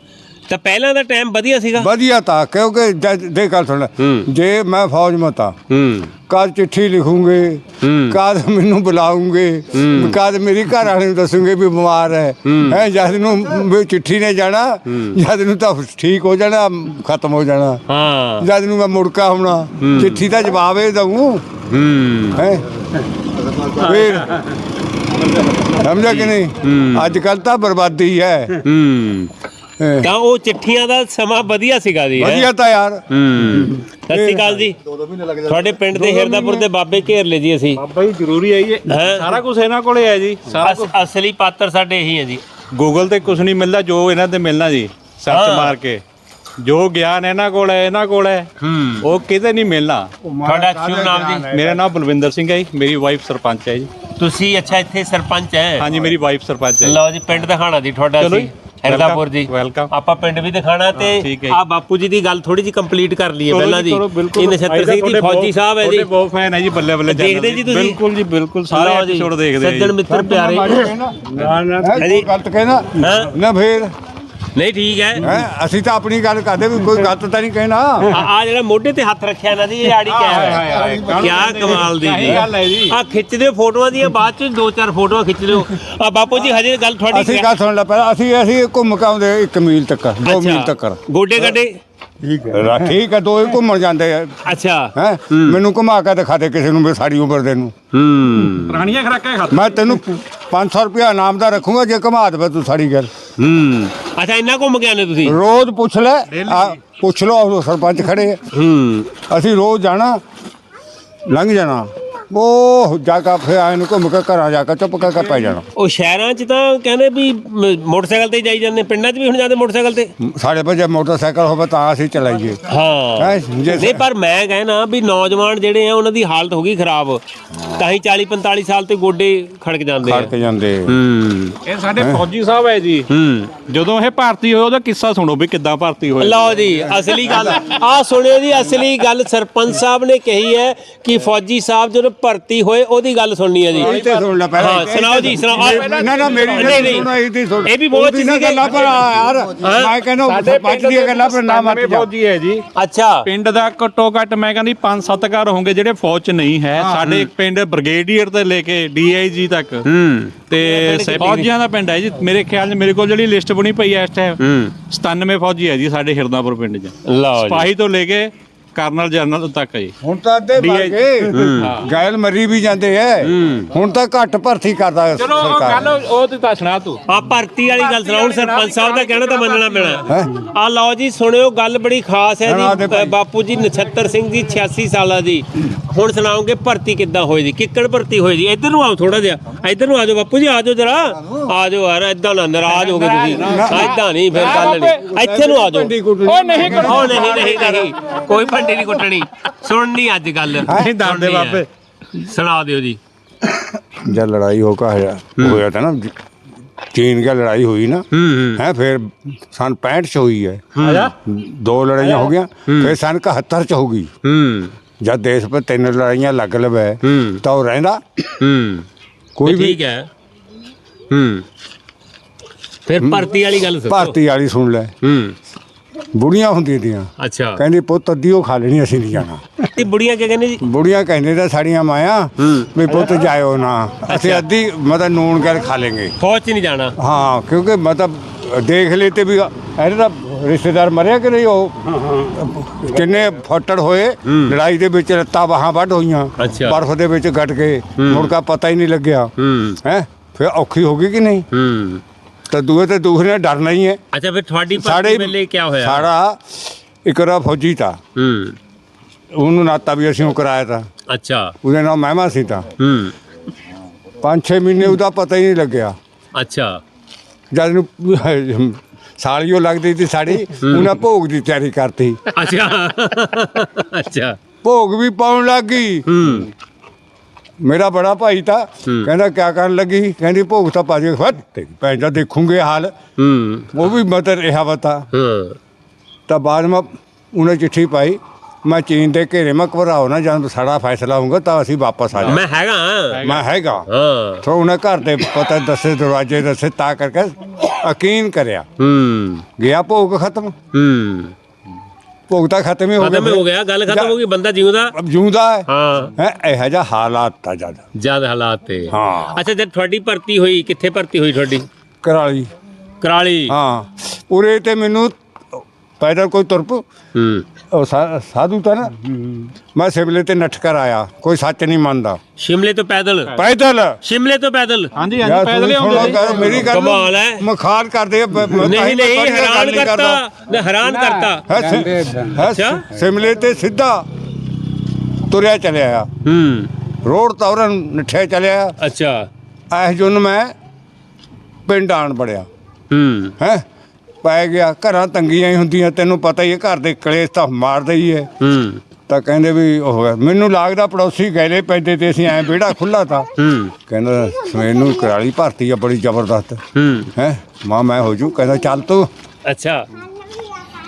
[SPEAKER 1] ਤਾਂ ਪਹਿਲਾਂ ਦਾ ਟਾਈਮ ਵਧੀਆ ਸੀਗਾ?
[SPEAKER 3] ਵਧੀਆ ਤਾਂ ਕਿਉਂਕਿ ਜਦ- ਦੇ ਗੱਲ ਸੁਣ
[SPEAKER 1] ਹੂੰ।
[SPEAKER 3] ਜੇ ਮੈਂ ਫੌਜ ਮਤਾ
[SPEAKER 1] ਹੂੰ।
[SPEAKER 3] ਕਦ ਚਿੱਠੀ ਲਿਖੂਗੇ
[SPEAKER 1] ਹੂੰ।
[SPEAKER 3] ਕਦ ਮੈਨੂੰ ਬੁਲਾਉਂਗੇ ਕਦ ਮੇਰੀ ਘਰ ਵਾਲੇ ਨੂੰ ਦੱਸੂਗੇ ਵੀ ਬਿਮਾਰ ਹੈ। ਹੈ। ਜਦ ਨੂੰ ਵੀ ਚਿੱਠੀ ਨੇ ਜਾਣਾ ਜਦ ਨੂੰ ਤਾਂ ਠੀਕ ਹੋ ਜਾਣਾ ਖਤਮ ਹੋ ਜਾਣਾ।
[SPEAKER 1] ਹਾਂ।
[SPEAKER 3] ਜਦ ਨੂੰ ਮੈਂ ਮੁੜਕਾ ਹੋਣਾ ਚਿੱਠੀ ਦਾ ਜਵਾਬ ਇਹ ਦਊਂ
[SPEAKER 1] ਹੂੰ।
[SPEAKER 3] ਹੈ? ਸਮਝਿਆ ਕਿ ਨਹੀਂ? ਅੱਜ ਕੱਲ ਤਾਂ ਬਰਬਾਦੀ ਹੈ।
[SPEAKER 1] ਹੂੰ। ਤਾਂ ਉਹ ਚਿੱਠੀਆਂ ਦਾ ਸਮਾਂ ਵਧੀਆ ਸੀਗਾ ਜੀ?
[SPEAKER 3] ਵਧੀਆ ਤਾਂ ਯਾਰ।
[SPEAKER 1] ਹੂੰ। ਸਤਿ ਸ਼੍ਰੀ ਅਕਾਲ ਜੀ। ਤੁਹਾਡੇ ਪਿੰਡ ਦੇ ਹਿਰਦਾਪੁਰ ਦੇ ਬਾਬੇ ਘੇਰ ਲਏ ਜੀ ਅਸੀਂ।
[SPEAKER 4] ਬਾਬਾ ਜੀ ਜ਼ਰੂਰੀ ਹੈ ਜੀ। ਇਹ।
[SPEAKER 1] ਹੈਂ?
[SPEAKER 4] ਸਾਰਾ ਕੁਝ ਇਹਨਾਂ ਕੋਲੇ ਹੈ ਜੀ। ਸਾਰਾ
[SPEAKER 1] ਅਸਲੀ ਪਾਤਰ ਸਾਡੇ ਇਹੀ ਹੈ ਜੀ।
[SPEAKER 4] ਗੂਗਲ ਤੇ ਕੁਝ ਨਹੀਂ ਮਿਲਦਾ ਜੋ ਇਹਨਾਂ ਤੇ ਮਿਲਣਾ ਜੀ ਸਰਚ। ਮਾਰ ਕੇ। ਜੋ ਗਿਆਨ ਇਹਨਾਂ ਕੋਲ ਹੈ ਇਹਨਾਂ ਕੋਲ ਹੈ
[SPEAKER 1] ਹੂੰ।
[SPEAKER 4] ਉਹ ਕਿਤੇ ਨਹੀਂ ਮਿਲਣਾ।
[SPEAKER 1] ਤੁਹਾਡਾ ਸ਼ੁਭ ਨਾਮ ਜੀ?
[SPEAKER 4] ਮੇਰਾ ਨਾਮ ਬਲਵਿੰਦਰ ਸਿੰਘ ਹੈ ਜੀ ਮੇਰੀ ਵਾਈਫ ਸਰਪੰਚ ਹੈ ਜੀ।
[SPEAKER 1] ਤੁਸੀਂ ਅੱਛਾ ਇੱਥੇ ਸਰਪੰਚ ਹੈ?
[SPEAKER 4] ਹਾਂਜੀ ਮੇਰੀ ਵਾਈਫ ਸਰਪੰਚ ਹੈ ਜੀ।
[SPEAKER 1] ਲਓ ਜੀ ਪਿੰਡ ਦਿਖਾਣਾ ਦੀ ਤੁਹਾਡਾ
[SPEAKER 4] ਚਲੋ
[SPEAKER 1] ਸੀ
[SPEAKER 4] ਜੀ।
[SPEAKER 1] ਹਿਰਦਾਪੁਰ ਜੀ।
[SPEAKER 4] ਵੈਲਕਮ
[SPEAKER 1] ਆਪਾਂ ਪਿੰਡ ਵੀ ਦਿਖਾਣਾ ਤੇ
[SPEAKER 4] ਠੀਕ ਹੈ ਜੀ।
[SPEAKER 1] ਆ ਬਾਪੂ ਜੀ ਦੀ ਗੱਲ ਥੋੜੀ ਜੀ ਕੰਪਲੀਟ ਕਰ ਲਈਏ ਪਹਿਲਾਂ ਜੀ। ਇਹ ਨਛੱਤਰ ਸਿੰਘ ਜੀ ਫੌਜੀ ਸਾਹਿਬ ਹੈ ਜੀ।
[SPEAKER 4] ਬਹੁਤ ਫੈਨ ਹੈ ਜੀ ਬੱਲੇ ਬੱਲੇ channel
[SPEAKER 1] ਦੇਖਦੇ ਜੀ ਤੁਸੀਂ?
[SPEAKER 4] ਬਿਲਕੁਲ ਜੀ ਬਿਲਕੁਲ। ਸਾਰੇ
[SPEAKER 1] ਲਓ ਜੀ,
[SPEAKER 4] ਐਪੀਸੋਡ ਦੇਖਦੇ ਆ ਜੀ।
[SPEAKER 1] ਸੱਜਣ ਮਿੱਤਰ ਪਿਆਰੇ।
[SPEAKER 3] ਹੈ ਕੋਈ ਗਲਤ ਕਹਿਣਾ।
[SPEAKER 1] ਹਾਂ?
[SPEAKER 3] ਨਾ ਫੇਰ।
[SPEAKER 1] ਨਹੀਂ ਠੀਕ ਹੈ।
[SPEAKER 3] ਹੈ? ਅਸੀਂ ਤਾਂ ਆਪਣੀ ਗੱਲ ਕਰਦੇ ਵੀ ਕੋਈ ਗਲਤ ਤਾਂ ਨਹੀਂ ਕਹਿਣਾ।
[SPEAKER 1] ਆ ਜਿਹੜਾ ਮੋਢੇ ਤੇ ਹੱਥ ਰੱਖਿਆ ਨਾ ਜੀ ਇਹ ਆੜੀ ਕਿਆ ਹੈ ਕਿਆ ਕਮਾਲ ਦੀ ਜੀ।
[SPEAKER 4] ਸਹੀ ਗੱਲ ਹੈ ਜੀ।
[SPEAKER 1] ਆ ਖਿੱਚਦੇ ਹੋ ਫੋਟੋਆਂ ਦੀਆਂ ਬਾਅਦ ਚ ਦੋ ਚਾਰ ਫੋਟੋਆਂ ਖਿੱਚ ਲਿਓ। ਆ ਬਾਪੂ ਜੀ ਹਜੇ ਗੱਲ ਤੁਹਾਡੀ
[SPEAKER 3] ਅਸੀਂ ਗੱਲ ਸੁਣ ਲੈ ਪਹਿਲਾਂ ਅਸੀਂ ਅਸੀਂ ਘੁੰਮ ਕੇ ਆਉਂਦੇ ਇੱਕ ਮੀਲ ਤੱਕ ਦੋ ਮੀਲ
[SPEAKER 1] ਅੱਛਾ,
[SPEAKER 3] ਤੱਕ।
[SPEAKER 1] ਗੋਡੇ ਗੱਡੇ
[SPEAKER 3] ਠੀਕ ਹੈ ਠੀਕ ਹੈ ਦੋ ਹੀ ਘੁੰਮਣ ਜਾਂਦੇ ਆ।
[SPEAKER 1] ਅੱਛਾ।
[SPEAKER 3] ਹੈ? ਮੈਨੂੰ ਘੁਮਾ ਕੇ ਦਿਖਾ ਦੇ ਕਿਸੇ ਨੂੰ ਵੀ ਸਾਰੀ ਉਮਰ ਦੇ ਨੂੰ।
[SPEAKER 1] ਹੂੰ।
[SPEAKER 4] ਪੁਰਾਣੀਆਂ ਖਰਾਕਾਂ ਖਾ
[SPEAKER 3] ਮੈਂ ਤੈਨੂੰ 500 ਰੁਪਇਆ ਇਨਾਮ ਦਾ ਰੱਖੂੰਗਾ ਜੇ ਘੁਮਾ ਦੇਵੇ ਤੂੰ ਸਾਰੀ ਗੱਲ।
[SPEAKER 1] ਹੂੰ। ਅੱਛਾ ਇੰਨਾ ਘੁੰਮ ਕੇ ਆਨੇ ਤੁਸੀਂ?
[SPEAKER 3] ਰੋਜ਼ ਪੁੱਛ ਲੈ। ਆ, ਪੁੱਛ ਲਓ ਉਹ ਸਰਪੰਚ ਖੜੇ ਆ।
[SPEAKER 1] ਹੂੰ।
[SPEAKER 3] ਅਸੀਂ ਰੋਜ਼ ਜਾਣਾ ਲੰਘ ਜਾਣਾ। ਉਹ ਜਾ ਕੇ ਫਿਰ ਆਏ ਨੂੰ ਘੁੰਮ ਕੇ ਘਰਾਂ ਜਾ ਕੇ ਚੁੱਪ ਕਰਕੇ ਪੈ ਜਾਣਾ।
[SPEAKER 1] ਉਹ ਸ਼ਹਿਰਾਂ 'ਚ ਤਾਂ ਕਹਿੰਦੇ ਵੀ ਮ- ਮੋਟਰਸਾਈਕਲ ਤੇ ਹੀ ਜਾਈ ਜਾਂਦੇ ਪਿੰਡਾਂ 'ਚ ਵੀ ਹੁਣ ਜਾਂਦੇ ਮੋਟਰਸਾਈਕਲ ਤੇ?
[SPEAKER 3] ਸਾਡੇ ਕੋਲ ਜੇ ਮੋਟਰਸਾਈਕਲ ਹੋਵੇ ਤਾਂ ਅਸੀਂ ਚਲਾਈਏ
[SPEAKER 1] ਹਾਂ।
[SPEAKER 3] ਹੈਂ, ਜੇ-
[SPEAKER 1] ਨਹੀਂ ਪਰ ਮੈਂ ਕਹਿਣਾ ਵੀ ਨੌਜਵਾਨ ਜਿਹੜੇ ਆ ਉਹਨਾਂ ਦੀ ਹਾਲਤ ਹੋ ਗਈ ਖਰਾਬ। ਤਾਂ ਹੀ 40 45 ਸਾਲ ਤੇ ਗੋਡੇ ਖੜਕ ਜਾਂਦੇ ਆ।
[SPEAKER 3] ਖੜਕ ਜਾਂਦੇ
[SPEAKER 1] ਹੂੰ।
[SPEAKER 4] ਇਹ ਸਾਡੇ ਫੌਜੀ ਸਾਹਿਬ ਹੈ ਜੀ।
[SPEAKER 1] ਹੂੰ।
[SPEAKER 4] ਜਦੋਂ ਇਹ ਭਰਤੀ ਹੋਏ ਉਹਦਾ ਕਿੱਸਾ ਸੁਣੋ ਵੀ ਕਿੱਦਾਂ ਭਰਤੀ ਹੋਏ।
[SPEAKER 1] ਲਓ ਜੀ ਅਸਲੀ ਗੱਲ। ਆ ਸੁਣਿਓ ਜੀ ਅਸਲੀ ਗੱਲ ਸਰਪੰਚ ਸਾਹਿਬ ਨੇ ਕਹੀ ਹੈ ਕਿ ਫੌਜੀ ਸਾਹਿਬ ਜਦੋਂ ਭਰਤੀ ਹੋਏ ਉਹਦੀ ਗੱਲ ਸੁਣਨੀ ਹੈ ਜੀ।
[SPEAKER 3] ਇਹ ਤੇ ਸੁਣ ਲੈ ਪਹਿਲਾਂ।
[SPEAKER 1] ਹਾਂ ਸੁਣਾਓ ਜੀ ਸੁਣਾਓ।
[SPEAKER 3] ਨਾ ਨਾ ਮੇਰੀ
[SPEAKER 1] ਨਹੀਂ।
[SPEAKER 3] ਸੁਣੋ ਇਹਦੀ ਸੁਣ।
[SPEAKER 1] ਇਹ ਵੀ ਬਹੁਤ ਚੀਜ਼
[SPEAKER 3] ਗੱਲਾਂ ਪਰ ਯਾਰ ਮੈਂ ਕਹਿੰਦਾ ਸਰਪੰਚ ਦੀਆਂ ਗੱਲਾਂ ਪਰ ਨਾ ਮਤ ਜਾ।
[SPEAKER 4] ਫੌਜੀ ਹੈ ਜੀ।
[SPEAKER 1] ਅੱਛਾ।
[SPEAKER 4] ਪਿੰਡ ਦਾ ਘੱਟੋ ਘੱਟ ਮੈਂ ਕਹਿੰਦੀ 5-7 ਘਰ ਹੋਣਗੇ ਜਿਹੜੇ ਫੌਜ 'ਚ ਨਹੀਂ ਹੈ। ਸਾਡੇ ਪਿੰਡ ਬ੍ਰਿਗੇਡੀਅਰ ਤੋਂ ਲੈ ਕੇ ਡੀਆਈਜੀ ਤੱਕ।
[SPEAKER 1] ਹੂੰ।
[SPEAKER 4] ਤੇ ਫੌਜੀਆਂ ਦਾ ਪਿੰਡ ਹੈ ਜੀ। ਮੇਰੇ ਖਿਆਲ 'ਚ ਮੇਰੇ ਕੋਲ ਜਿਹੜੀ ਲਿਸਟ ਬਣੀ ਪਈ ਹੈ ਇਸ ਟਾਈਮ
[SPEAKER 1] ਹੂੰ।
[SPEAKER 4] 97 ਫੌਜੀ ਹੈ ਜੀ ਸਾਡੇ ਹਿਰਦਾਪੁਰ ਪਿੰਡ 'ਚ।
[SPEAKER 1] ਲਓ ਜੀ।
[SPEAKER 4] ਸਿਪਾਹੀ ਤੋਂ ਲੈ ਕੇ ਕਰਨਲ ਜਨਰਲ ਤੱਕ ਹੈ ਜੀ
[SPEAKER 3] ਹੁਣ ਤਾਂ ਅੱਧੇ ਮਰ ਗਏ ਗੈਲ ਮਰੀ ਵੀ ਜਾਂਦੇ ਐ ਹੁਣ ਤਾਂ ਘੱਟ ਭਰਤੀ ਕਰਦਾ
[SPEAKER 4] ਚਲੋ ਉਹ ਗੱਲ ਉਹ ਤੇ ਤਾਂ ਸੁਣਾ ਤੂੰ
[SPEAKER 1] ਆ ਭਰਤੀ ਵਾਲੀ ਗੱਲ ਸੁਣਾਓ ਹੁਣ ਸਰਪੰਚ ਸਾਹਿਬ ਦਾ ਕਹਿਣਾ ਤਾਂ ਮੰਨਣਾ ਪੈਣਾ ਆ ਲਓ ਜੀ ਸੁਣਿਓ ਗੱਲ ਬੜੀ ਖਾਸ ਹੈ
[SPEAKER 3] ਦੇ
[SPEAKER 1] ਜੀ। ਬਾਪੂ ਜੀ ਨਛੱਤਰ ਸਿੰਘ ਜੀ 86 ਸਾਲਾਂ ਦੀ ਹੁਣ ਸੁਣਾਓਗੇ ਭਰਤੀ ਕਿੱਦਾਂ ਹੋਈ ਜੀ ਕਿੱਕੜ ਭਰਤੀ ਹੋਈ ਜੀ ਇੱਧਰ ਨੂੰ ਆਓ ਥੋੜਾ ਜਿਹਾ ਇੱਧਰ ਨੂੰ ਆ ਜਾਓ ਬਾਪੂ ਜੀ ਆ ਜਾਓ ਜਰਾ ਆ ਜਾਓ ਯਾਰ ਇਦਾਂ ਨਾ ਨਾਰਾਜ਼ ਹੋ ਗਏ ਤੁਸੀਂ ਇਦਾਂ ਨਹੀਂ ਫਿਰ ਗੱਲ ਨਹੀਂ ਇੱਥੇ ਨੂੰ ਆ ਜਾਓ
[SPEAKER 4] ਉਹ ਨਹੀਂ
[SPEAKER 1] ਉਹ ਨਹੀਂ ਨਹੀਂ ਨਹੀਂ ਕੋਈ ਭੰਡੀ ਨਹੀਂ ਕੁੱਟਣੀ। ਸੁਣਨੀ ਅੱਜ ਗੱਲ।
[SPEAKER 4] ਨਹੀਂ ਦੱਸਦੇ
[SPEAKER 1] ਸੁਣਨੀ ਹੈ।
[SPEAKER 4] ਬਾਬੇ।
[SPEAKER 1] ਸੁਣਾ ਦਿਓ ਜੀ।
[SPEAKER 3] ਜਦ ਲੜਾਈ ਹੋ ਕੇ ਹੋਇਆ ਹੋਇਆ ਤਾਂ ਨਾ ਚੀਨ ਦੀ ਲੜਾਈ ਹੋਈ ਨਾ।
[SPEAKER 1] ਹੂੰ
[SPEAKER 3] ਫਿਰ ਸਨ 65 ਚ ਹੋਈ ਹੈ।
[SPEAKER 4] ਆਇਆ?
[SPEAKER 3] ਦੋ ਲੜਾਈਆਂ ਹੋ ਗਈਆਂ ਫਿਰ ਸਨ 71 ਚ ਹੋ ਗਈ।
[SPEAKER 1] ਹੂੰ।
[SPEAKER 3] ਜਦ ਦੇਸ਼ 'ਤੇ ਤਿੰਨ ਲੜਾਈਆਂ ਲੱਗ ਲਵੇ
[SPEAKER 1] ਹੂੰ।
[SPEAKER 3] ਤਾਂ ਉਹ ਰਹਿੰਦਾ।
[SPEAKER 1] ਹੂੰ।
[SPEAKER 3] ਕੋਈ ਵੀ
[SPEAKER 1] ਠੀਕ ਹੈ। ਹੂੰ। ਫਿਰ ਭਰਤੀ ਵਾਲੀ ਗੱਲ ਸੁਣੋ
[SPEAKER 3] ਭਰਤੀ ਵਾਲੀ ਸੁਣ ਲੈ।
[SPEAKER 1] ਹੂੰ।
[SPEAKER 3] ਬੁੜੀਆਂ ਹੁੰਦੀਆਂ ਦੀਆਂ
[SPEAKER 1] ਅੱਛਾ।
[SPEAKER 3] ਕਹਿੰਦੀ ਪੁੱਤ ਅੱਧੀ ਉਹ ਖਾ ਲੈਣੀ ਅਸੀਂ ਨਹੀਂ ਜਾਣਾ।
[SPEAKER 1] ਤੇ ਬੁੜੀਆਂ ਕੀ ਕਹਿੰਦੇ ਜੀ?
[SPEAKER 3] ਬੁੜੀਆਂ ਕਹਿੰਦੇ ਤਾਂ ਸਾਡੀਆਂ ਮਾਇਆ ਵੀ ਪੁੱਤ ਜਾਇਓ ਨਾ। ਅਸੀਂ ਅੱਧੀ ਮਤਲਬ ਨੂਨ ਕਰ ਖਾ ਲੇਂਗੇ।
[SPEAKER 1] ਫੌਜ 'ਚ ਨਹੀਂ ਜਾਣਾ?
[SPEAKER 3] ਹਾਂ ਕਿਉਂਕਿ ਮਤਲਬ ਦੇਖ ਲਈ ਤੇ ਵੀ ਇਹਦੇ ਦਾ ਰਿਸ਼ਤੇਦਾਰ ਮਰਿਆ ਕਿ ਨਹੀਂ ਉਹ ਕਿੰਨੇ ਫੱਟੜ ਹੋਏ ਲੜਾਈ ਦੇ ਵਿੱਚ ਲੱਤਾਂ ਬਾਹਾਂ ਵੱਢ ਹੋਈਆਂ। ਬਰਫ਼ ਦੇ ਵਿੱਚ ਗੱਟ ਕੇ ਮੁੜਕਾ ਪਤਾ ਹੀ ਨਹੀਂ ਲੱਗਿਆ।
[SPEAKER 1] ਹੂੰ।
[SPEAKER 3] ਫਿਰ ਔਖੀ ਹੋ ਗਈ ਕਿ ਨਹੀਂ? ਤਾਂ ਦੂਏ ਤੇ ਦੂਸਰੇ ਨੇ ਡਰਨਾ ਹੀ ਹੈ।
[SPEAKER 1] ਅੱਛਾ ਫਿਰ ਤੁਹਾਡੀ
[SPEAKER 3] ਸਾਡੇ
[SPEAKER 1] ਵੇਲੇ ਕੀ ਹੋਇਆ?
[SPEAKER 3] ਸਾਡਾ ਇਕਰਾ ਫੌਜੀ ਤਾਂ।
[SPEAKER 1] ਹੂੰ।
[SPEAKER 3] ਉਹਨੂੰ ਨਾਤਾ ਵੀ ਅਸੀਂ ਉਹ ਕਰਾਇਆ ਤਾਂ।
[SPEAKER 1] ਅੱਛਾ।
[SPEAKER 3] ਉਹਦੇ ਨਾਲ ਮਹਿਮਾ ਸੀ ਤਾਂ।
[SPEAKER 1] ਹੂੰ।
[SPEAKER 3] 5-6 ਮਹੀਨੇ ਉਹਦਾ ਪਤਾ ਹੀ ਨਹੀਂ ਲੱਗਿਆ।
[SPEAKER 1] ਅੱਛਾ।
[SPEAKER 3] ਜਦ ਨੂੰ ਸਾਲੀਓ ਲੱਗਦੀ ਸੀ ਸਾਡੀ ਉਹਨਾਂ ਭੋਗ ਦੀ ਤਿਆਰੀ ਕਰਤੀ।
[SPEAKER 1] ਅੱਛਾ। ਅੱਛਾ।
[SPEAKER 3] ਭੋਗ ਵੀ ਪਾਉਣ ਲੱਗ ਗਈ।
[SPEAKER 1] ਹੂੰ।
[SPEAKER 3] ਮੇਰਾ ਬੜਾ ਭਾਈ ਤਾਂ ਕਹਿੰਦਾ ਕਿਆ ਕਰਨ ਲੱਗੀ? ਕਹਿੰਦੀ ਭੋਗ ਤਾਂ ਪਾ ਜੇ ਫਟ ਤੇ ਪੈਂਦਾ ਦੇਖੂਗੇ ਹਾਲ।
[SPEAKER 1] ਹੂੰ।
[SPEAKER 3] ਉਹ ਵੀ ਮਤਰ ਰਿਹਾ ਬਤਾ
[SPEAKER 1] ਹਾਂ।
[SPEAKER 3] ਤਾਂ ਬਾਅਦ ਮੈਂ ਉਹਨੇ ਚਿੱਠੀ ਪਾਈ। ਮੈਂ ਚੀਨ ਦੇ ਘੇਰੇ ਮੈਂ ਘਬਰਾਓ ਨਾ ਜਦ ਸਾਡਾ ਫੈਸਲਾ ਹੋਊਗਾ ਤਾਂ ਅਸੀਂ ਵਾਪਸ ਆ ਜਾ
[SPEAKER 1] ਮੈਂ ਹੈਗਾ।
[SPEAKER 3] ਮੈਂ ਹੈਗਾ।
[SPEAKER 1] ਹਾਂ।
[SPEAKER 3] ਤਾਂ ਉਹਨੇ ਘਰ ਦੇ ਪਤਾ ਦੱਸੇ ਦਰਵਾਜ਼ੇ ਦੱਸੇ ਤਾਂ ਕਰਕੇ ਯਕੀਨ ਕਰਿਆ।
[SPEAKER 1] ਹੂੰ।
[SPEAKER 3] ਗਿਆ ਭੋਗ ਖਤਮ।
[SPEAKER 1] ਹੂੰ।
[SPEAKER 3] ਭੋਗ ਤਾਂ ਖਤਮ ਹੀ ਹੋ ਗਿਆ
[SPEAKER 1] ਖਤਮ ਹੋ ਗਿਆ ਗੱਲ ਖਤਮ ਹੋ ਗਈ ਬੰਦਾ ਜਿਉਂਦਾ?
[SPEAKER 3] ਅਬ ਜਿਉਂਦਾ ਹੈ।
[SPEAKER 1] ਹਾਂ।
[SPEAKER 3] ਹੈ ਇਹੋ ਜਿਹਾ ਹਾਲਾਤ ਤਾਂ ਜਦ
[SPEAKER 1] ਜਦ ਹਾਲਾਤ ਤੇ।
[SPEAKER 3] ਹਾਂ।
[SPEAKER 1] ਅੱਛਾ ਜਦ ਤੁਹਾਡੀ ਭਰਤੀ ਹੋਈ ਕਿੱਥੇ ਭਰਤੀ ਹੋਈ ਤੁਹਾਡੀ?
[SPEAKER 3] ਕਰਾਲੀ।
[SPEAKER 1] ਕਰਾਲੀ।
[SPEAKER 3] ਹਾਂ। ਉਰੇ ਤੇ ਮੈਨੂੰ ਪੈਦਲ ਕੋਈ ਤੁਰਪ
[SPEAKER 1] ਹੂੰ।
[SPEAKER 3] ਉਹ ਸਾ- ਸਾਧੂ ਤਾਂ ਨਾ। ਮੈਂ ਸਿਵਲੇ ਤੇ ਨੱਠ ਕਰ ਆਇਆ। ਕੋਈ ਸੱਚ ਨਹੀਂ ਮੰਨਦਾ।
[SPEAKER 1] ਸ਼ਿਮਲੇ ਤੋਂ ਪੈਦਲ।
[SPEAKER 3] ਪੈਦਲ।
[SPEAKER 1] ਸ਼ਿਮਲੇ ਤੋਂ ਪੈਦਲ।
[SPEAKER 4] ਹਾਂਜੀ
[SPEAKER 3] ਯਾਰ
[SPEAKER 4] ਹਾਂਜੀ ਪੈਦਲ ਹੀ
[SPEAKER 3] ਸੁਣੋ
[SPEAKER 4] ਆਉਂਦੇ
[SPEAKER 3] ਗੱਲ, ਮੇਰੀ ਗੱਲ
[SPEAKER 1] ਕਮਾਲ ਹੈ।
[SPEAKER 3] ਮਖਾਲ ਕਰਦੇ ਆ, ਬ- ਬ- ਤਾਂ
[SPEAKER 1] ਨਹੀਂ
[SPEAKER 3] ਹੀ ਮੈਂ
[SPEAKER 1] ਨਹੀਂ
[SPEAKER 3] ਤੁਹਾਡੀ ਨਾਲ ਗੱਲ
[SPEAKER 1] ਹੈਰਾਨ
[SPEAKER 3] ਨਹੀਂ
[SPEAKER 1] ਕਰਤਾ। ਨੇ ਹੈਰਾਨ ਕਰਤਾ।
[SPEAKER 3] ਹੈ ਸਿ-
[SPEAKER 2] ਜਾਂਦੇ ਏਦਾਂ।
[SPEAKER 3] ਹੈ
[SPEAKER 1] ਅੱਛਾ।
[SPEAKER 3] ਸਿ- ਸਿਮਲੇ ਤੇ ਸਿੱਧਾ ਤੁਰਿਆ ਚਲਿਆ ਆ।
[SPEAKER 1] ਹੂੰ।
[SPEAKER 3] ਰੋਡ ਤੌਰਨ ਨੱਠਿਆ ਚਲਿਆ
[SPEAKER 1] ਅੱਛਾ।
[SPEAKER 3] ਐਸ ਜੁਨ ਮੈਂ ਪਿੰਡ ਆਣ ਬੜਿਆ
[SPEAKER 1] ਹੂੰ।
[SPEAKER 3] ਹੈ? ਪੈ ਗਿਆ ਘਰਾਂ ਤੰਗੀਆਂ ਹੀ ਹੁੰਦੀਆਂ ਤੈਨੂੰ ਪਤਾ ਹੀ ਹੈ ਘਰ ਦੇ ਕਲੇਸ਼ ਤਾਂ ਮਾਰਦੇ ਹੀ ਹੈ।
[SPEAKER 1] ਹੂੰ।
[SPEAKER 3] ਤਾਂ ਕਹਿੰਦੇ ਵੀ ਉਹ ਹੋਇਆ। ਮੈਨੂੰ ਲੱਗਦਾ ਪੜੋਸੀ ਗੈਲੇ ਪੈਂਦੇ ਤੇ ਅਸੀਂ ਐ ਵਿਹੜਾ ਖੁੱਲਾ ਤਾ।
[SPEAKER 1] ਹੂੰ।
[SPEAKER 3] ਕਹਿੰਦਾ ਸਵੇਰ ਨੂੰ ਕਰਾਲੀ ਭਰਤੀ ਆ ਬੜੀ ਜ਼ਬਰਦਸਤ।
[SPEAKER 1] ਹੂੰ।
[SPEAKER 3] ਹੈ? ਮਾਂ ਮੈਂ ਹੋ ਜੂ ਕਹਿੰਦਾ ਚੱਲ ਤੂੰ।
[SPEAKER 1] ਅੱਛਾ।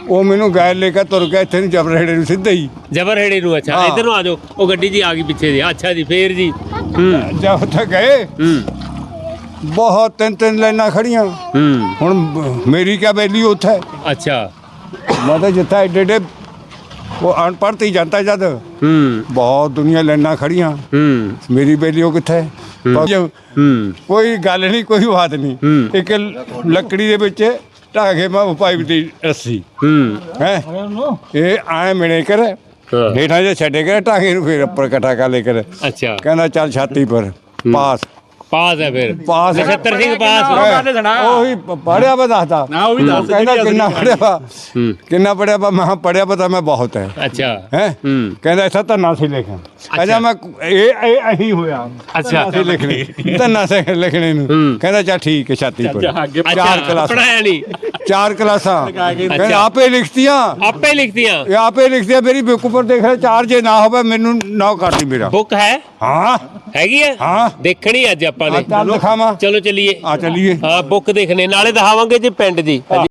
[SPEAKER 3] ਉਹ ਮੈਨੂੰ ਗੈਲ ਲੈ ਕੇ ਤੁਰ ਗਿਆ ਇੱਥੇ ਨੂੰ ਜਬਰਹੇੜੇ ਨੂੰ ਸਿੱਧਾ ਹੀ।
[SPEAKER 1] ਜਬਰ ਹੇੜੇ ਨੂੰ ਅੱਛਾ
[SPEAKER 3] ਹਾਂ।
[SPEAKER 1] ਇੱਧਰ ਨੂੰ ਆ ਜਾਓ। ਉਹ ਗੱਡੀ ਜੀ ਆ ਗਈ ਪਿੱਛੇ ਜੀ ਅੱਛਾ ਜੀ ਫੇਰ ਜੀ। ਹੂੰ।
[SPEAKER 3] ਜਦ ਉੱਥੇ ਗਏ।
[SPEAKER 1] ਹੂੰ।
[SPEAKER 3] ਬਹੁਤ ਤਿੰਨ ਤਿੰਨ ਲਾਈਨਾਂ ਖੜੀਆਂ
[SPEAKER 1] ਹੂੰ।
[SPEAKER 3] ਹੁਣ ਮੇਰੀ ਕਿਆ ਵੈਲੀ ਉੱਥੇ?
[SPEAKER 1] ਅੱਛਾ।
[SPEAKER 3] ਮੈਂ ਤਾਂ ਜਿੱਥੇ ਏਡੇ ਏਡੇ ਉਹ ਅਨਪੜ੍ਹ ਹੀ ਜਾਂਦਾ ਜਦ
[SPEAKER 1] ਹੂੰ।
[SPEAKER 3] ਬਹੁਤ ਦੁਨੀਆ ਲਾਈਨਾਂ ਖੜੀਆਂ
[SPEAKER 1] ਹੂੰ।
[SPEAKER 3] ਮੇਰੀ ਬੇਲੀ ਉਹ ਕਿੱਥੇ ਪਰ ਜੇ
[SPEAKER 1] ਹੂੰ।
[SPEAKER 3] ਕੋਈ ਗੱਲ ਨਹੀਂ ਕੋਈ ਬਾਤ ਨਹੀਂ।
[SPEAKER 1] ਹੂੰ।
[SPEAKER 3] ਇੱਕ ਲ- ਲੱਕੜੀ ਦੇ ਵਿੱਚ ਢਾਗੇ ਮੈਂ ਪਾਈਪ ਦੀ ਰੱਸੀ।
[SPEAKER 1] ਹੂੰ।
[SPEAKER 3] ਹੈ? ਇਹ ਆਏ ਮਿਲੇ ਕਰ
[SPEAKER 1] ਹਾਂ।
[SPEAKER 3] ਹੇਠਾਂ ਜੇ ਛੱਡੇ ਕਰ ਢਾਗੇ ਨੂੰ ਫਿਰ ਉੱਪਰ ਇਕੱਠਾ ਕਰ ਲੈ ਕਰ।
[SPEAKER 1] ਅੱਛਾ।
[SPEAKER 3] ਕਹਿੰਦਾ ਚੱਲ ਛਾਤੀ ਪਰ ਪਾਸ।
[SPEAKER 1] ਪਾਸ ਹੈ ਫਿਰ।
[SPEAKER 3] ਪਾਸ ਹੈ।
[SPEAKER 1] ਨਛੱਤਰ ਸਿੰਘ ਪਾਸ
[SPEAKER 4] ਉਹ ਗੱਲ ਸੁਣਾ।
[SPEAKER 3] ਉਹੀ ਪੜਿਆ ਵਾ ਦੱਸਦਾ।
[SPEAKER 4] ਨਾ, ਉਹ ਵੀ ਦੱਸ
[SPEAKER 3] ਕਹਿੰਦਾ ਕਿੰਨਾ ਪੜਿਆ ਵਾ। ਕਿੰਨਾ ਪੜਿਆ ਵਾ? ਮੈਂ ਪੜਿਆ ਵਾ ਤਾਂ ਮੈਂ ਬਹੁਤ ਹੈ।
[SPEAKER 1] ਅੱਛਾ।
[SPEAKER 3] ਹੈ?
[SPEAKER 1] ਹੂੰ।
[SPEAKER 3] ਕਹਿੰਦਾ ਇੱਥੇ ਧੰਨਾ ਸੀ ਲਿਖਿਆ ਕਹਿੰਦਾ ਮੈਂ ਇਹ ਇਹ ਅਹੀ ਹੋਇਆ।
[SPEAKER 1] ਅੱਛਾ।
[SPEAKER 3] ਧੰਨਾ ਸੀ ਲਿਖਣੇ। ਧੰਨਾ ਸੀ ਲਿਖਣੇ ਨੂੰ। ਕਹਿੰਦਾ ਚਾ ਠੀਕ ਹੈ ਛਾਤੀ ਪਰ ਚਾਰ ਕਲਾਸਾਂ।
[SPEAKER 1] ਪੜਾਇਆ ਨਹੀਂ
[SPEAKER 3] ਚਾਰ ਕਲਾਸਾਂ। ਕਹਿੰਦਾ
[SPEAKER 1] ਅੱਛਾ।
[SPEAKER 3] ਆਪੇ ਲਿਖਤੀਆਂ।
[SPEAKER 1] ਆਪੇ ਲਿਖਤੀਆਂ?
[SPEAKER 3] ਇਹ ਆਪੇ ਲਿਖਤੀਆਂ। ਮੇਰੀ ਬੁੱਕ ਉੱਪਰ ਦੇਖ ਰਿਹਾ ਚਾਰ ਜੇ ਨਾ ਹੋਵੇ ਮੈਨੂੰ ਨਾ ਕਰਦੀ ਮੇਰਾ।
[SPEAKER 1] ਬੁੱਕ ਹੈ?
[SPEAKER 3] ਹਾਂ।
[SPEAKER 1] ਹੈਗੀ ਹੈ?
[SPEAKER 3] ਹਾਂ।
[SPEAKER 1] ਦੇਖਣੀ ਅੱਜ ਆਪਾਂ ਨੇ
[SPEAKER 3] ਚੱਲ ਦਿਖਾਵਾਂ।
[SPEAKER 1] ਚਲੋ ਚੱਲੀਏ।
[SPEAKER 3] ਆ ਚੱਲੀਏ।
[SPEAKER 1] ਹਾਂ ਬੁੱਕ ਦੇਖਣੇ। ਨਾਲੇ ਦਿਖਾਵਾਂਗੇ ਜੀ ਪਿੰਡ ਦੀ।